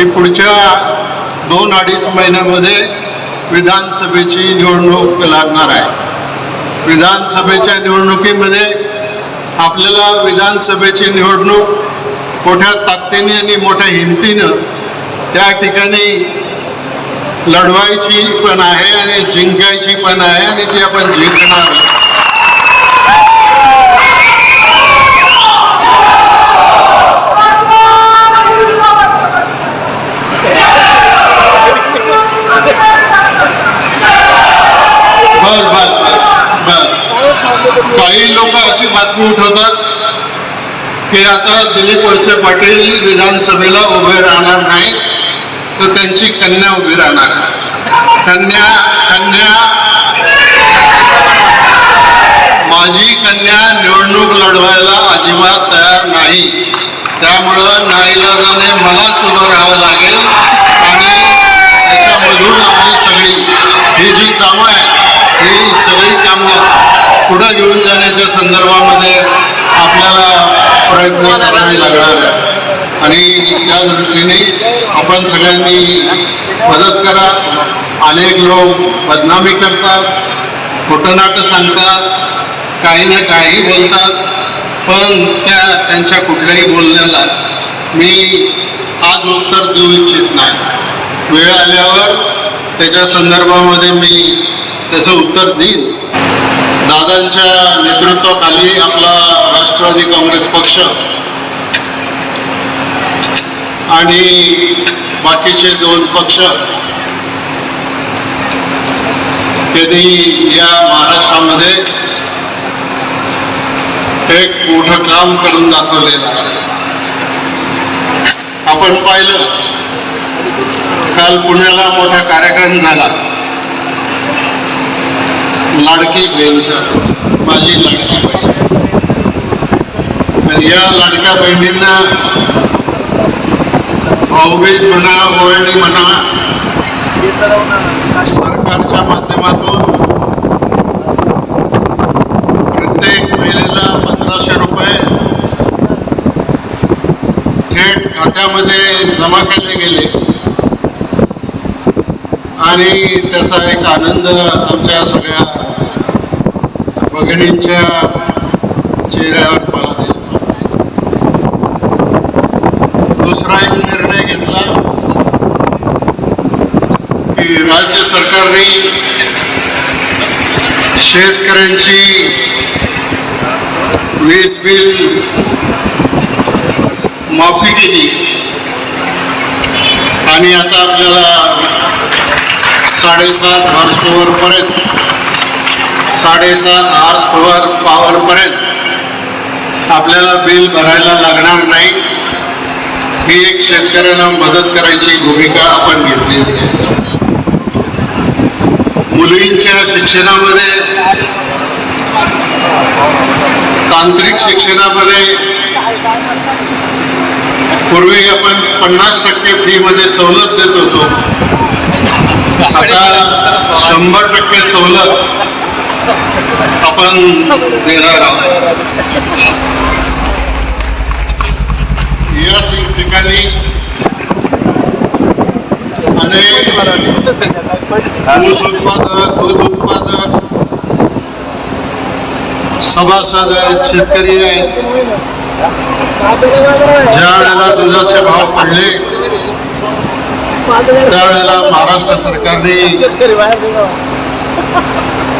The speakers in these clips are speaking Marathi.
की पुढच्या दोन अडीच महिन्यामध्ये विधानसभेची निवडणूक लागणार आहे. विधानसभेच्या निवडणुकीमध्ये आपल्याला विधानसभेची निवडणूक मोठ्या ताकदीने आणि मोठ्या हिमतीनं त्या ठिकाणी लढवायची पण आहे आणि जिंकायची पण आहे आणि ती आपण जिंकणार बस बस बस काही लोक अशी बातमी उठवतात की आता दिलीप वळसे पाटील विधानसभेला उभे राहणार नाहीत तर त्यांची कन्या उभी राहणार. कन्या कन्या. माझी कन्या निवडणूक लढवायला अजिबात तयार नाही. त्यामुळं नाईलाजाने मलाच उभं राहावं लागेल आणि त्याच्यामधून आपली सगळी ही जी कामं आहेत ही सगळी कामं पुढं घेऊन जाण्याच्या संदर्भामध्ये आपल्याला प्रयत्न करावे लागणार आहे. आणि त्या दृष्टीने आपण सगळ्यांनी मदत करा. अनेक लोक बदनामी करतात खोटं नाटं सांगतात काही ना काही बोलतात पण त्या त्यांच्या कुठल्याही बोलण्याला मी आज उत्तर देऊ इच्छित नाही. वेळ आल्यावर त्याच्या संदर्भामध्ये मी त्याचं उत्तर देईन. दादांच्या नेतृत्वाखाली आपला राष्ट्रवादी काँग्रेस पक्ष आणि बाकीचे दोन पक्ष त्यांनी या महाराष्ट्रामध्ये एक मोठं काम करून दाखवलेलं आहे. आपण पाहिलं काल पुण्याला मोठा कार्यक्रम झाला. लाडकी बहिणीचा माझी लाडकी बहीण. आणि या लाडक्या बहिणींना भाऊबीज म्हणा ओळणी म्हणा सरकारच्या माध्यमातून प्रत्येक महिलेला पंधराशे रुपये थेट खात्यामध्ये जमा केले गेले. आणि त्याचा एक आनंद आमच्या सगळ्या भगिनींच्या चेहऱ्यावर मला दिसतो. दुसरा एक निर्णय घेतला की राज्य सरकारने शेतकऱ्यांची वीज बिल माफी केली. आणि आता आपल्याला साडेसात हॉर्स पॉवर पर्यंत साडेसात आर्स पॉवर पॉवरपर्यंत आपल्याला बिल भरायला लागणार नाही. ही एक शेतकऱ्यांना मदत करायची भूमिका आपण घेतलेली आहे. मुलींच्या शिक्षणामध्ये तांत्रिक शिक्षणामध्ये पूर्वी आपण पन्नास टक्के फीमध्ये सवलत देत होतो. आता शंभर टक्के सवलत आपण देणार आहोत या ठिकाणी अनेक ऊस उत्पादक दूध उत्पादक सभासद आहेत शेतकरी आहेत ज्या वेळेला दुधाचे भाव पडले त्यावेळेला महाराष्ट्र सरकारने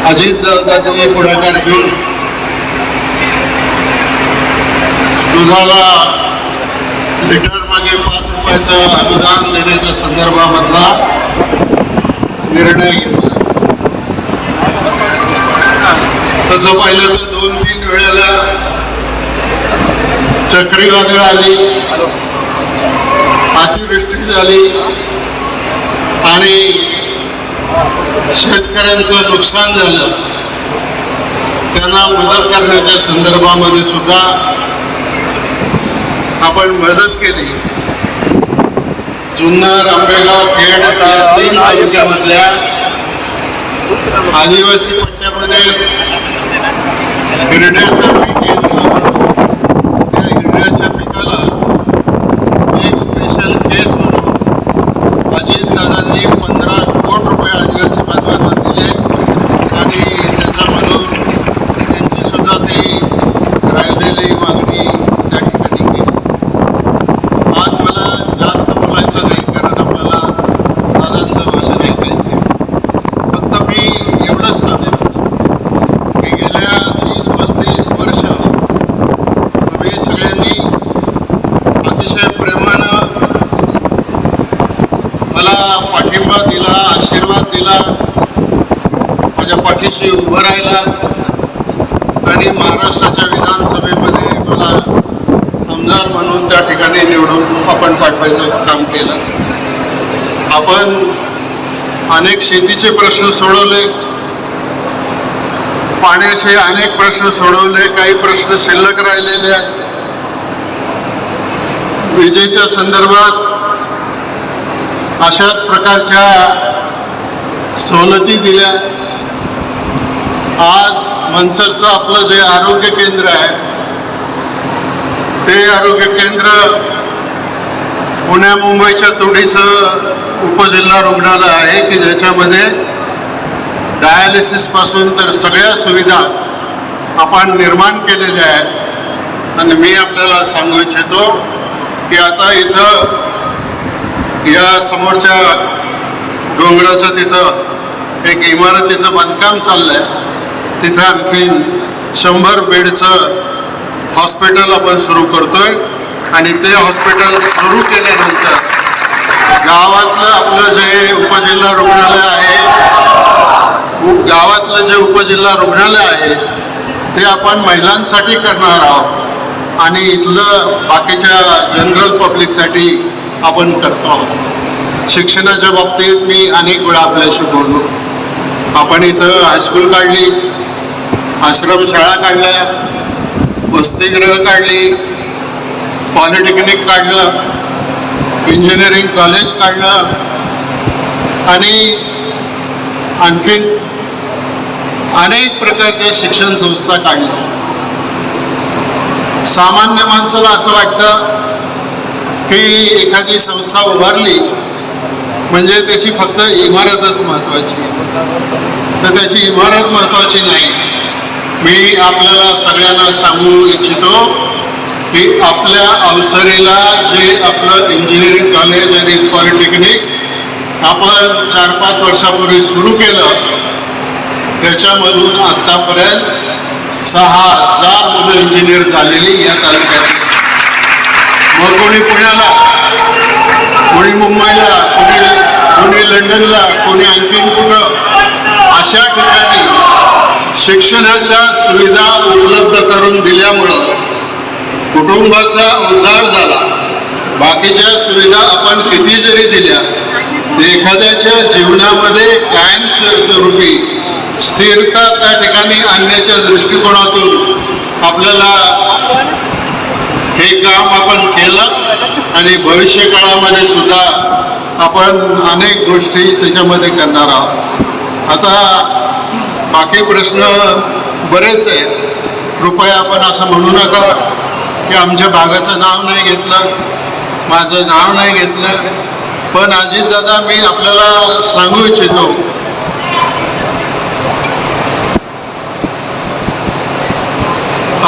अजित अजितदादांनी पुढाकार घेऊन दुधाला लिटर मागे पाच रुपयाचं अनुदान देण्याच्या संदर्भामधला निर्णय घेतला. तसं पाहिलं तर दोन तीन वेळेला चक्रीवादळ आली अतिवृष्टी झाली आणि शेतकऱ्यांचं नुकसान झालं. त्यांना मदत करण्याच्या संदर्भामध्ये सुद्धा आपण मदत केली. जुन्नर आंबेगाव खेड या तीन तालुक्यामधल्या आदिवासी पट्ट्यामध्ये हिरड्याचं पीक येतं त्या हिरड्याच्या पिकाला एक स्पेशल केस म्हणून वर्षी उभं राहिलात आणि महाराष्ट्राच्या विधानसभेमध्ये मला आमदार म्हणून त्या ठिकाणी निवडून आपण पाठवायचं काम केलं आपण अनेक शेतीचे प्रश्न सोडवले. पाण्याचे अनेक प्रश्न सोडवले. काही प्रश्न शिल्लक राहिलेले आहेत. विजेच्या संदर्भात अशाच प्रकारच्या सवलती दिल्या. आज मंचरचं आपलं जे आरोग्य केंद्र आहे ते आरोग्य केंद्र पुण्या मुंबईच्या तुडीचं उपजिल्हा रुग्णालय आहे की ज्याच्यामध्ये डायालिसिसपासून तर सगळ्या सुविधा आपण निर्माण केलेल्या आहेत. आणि मी आपल्याला सांगू इच्छितो की आता इथं या समोरच्या डोंगराच्या तिथं एक इमारतीचं बांधकाम चाललं आहे तिथं आणखीन शंभर बेडचं हॉस्पिटल आपण सुरू करतोय. आणि ते हॉस्पिटल सुरू केल्यानंतर गावातलं आपलं जे उपजिल्हा रुग्णालय आहे गावातलं जे उपजिल्हा रुग्णालय आहे ते आपण महिलांसाठी करणार आहोत. आणि इथलं बाकीच्या जनरल पब्लिकसाठी आपण करतो आहोत. शिक्षणाच्या बाबतीत मी अनेक वेळा आपल्याशी बोललो. आपण इथं हायस्कूल काढली आश्रमशाळा काढल्या वसतिगृह काढली पॉलिटेक्निक काढलं इंजिनिअरिंग कॉलेज काढलं आणि आणखीन अनेक प्रकारच्या शिक्षण संस्था काढल्या सामान्य माणसाला असं वाटतं की एखादी संस्था उभारली म्हणजे त्याची फक्त इमारतच महत्त्वाची तर त्याची इमारत महत्त्वाची नाही. मी आपल्याला सगळ्यांना सांगू इच्छितो की आपल्या अवसरेला जे आपलं इंजिनिअरिंग कॉलेज आणि पॉलिटेक्निक आपण चार पाच वर्षापूर्वी सुरू केलं त्याच्यामधून आतापर्यंत सहा हजार मुलं इंजिनियर झालेली या तालुक्यात. मग कोणी पुण्याला कोणी मुंबईला कोणी कोणी लंडनला कोणी आणखीन कुठं अशा ठिकाणी शिक्षणाच्या सुविधा उपलब्ध करून दिल्यामुळे कुटुंबाचा उद्धार झाला. बाकीच्या सुविधा आपण किती जरी दिल्या एखाद्याच्या जीवनामध्ये कायम स्वरूपी स्थिरता त्या ठिकाणी आणण्याच्या दृष्टिकोनातून आपल्याला हे काम आपण केलं आणि भविष्य काळामध्ये सुद्धा आपण अनेक गोष्टी त्याच्यामध्ये करणार आहोत. आता बाकी प्रश्न बरेच आहेत. कृपया आपण असं म्हणू नका. की आमच्या भागाचं नाव नाही घेतलं माझं नाव नाही घेतलं. पण अजितदादा मी आपल्याला सांगू इच्छितो.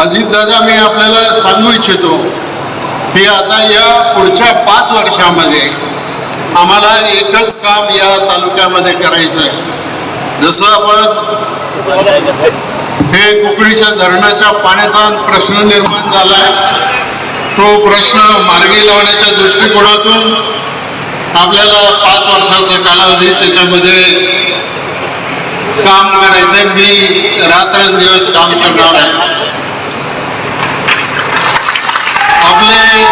अजितदादा मी आपल्याला सांगू इच्छितो की आता या पुढच्या पाच वर्षामध्ये आम्हाला एकच काम या तालुक्यामध्ये करायचं आहे जसं आपण हे कुकडीच्या धरणाच्या पाण्याचा प्रश्न निर्माण झालाय. तो प्रश्न मार्गी लावण्याच्या दृष्टिकोनातून आपल्याला पाच वर्षाचा कालावधी त्याच्यामध्ये काम करायचं मी रात्रंदिवस काम करणार आहे. आपले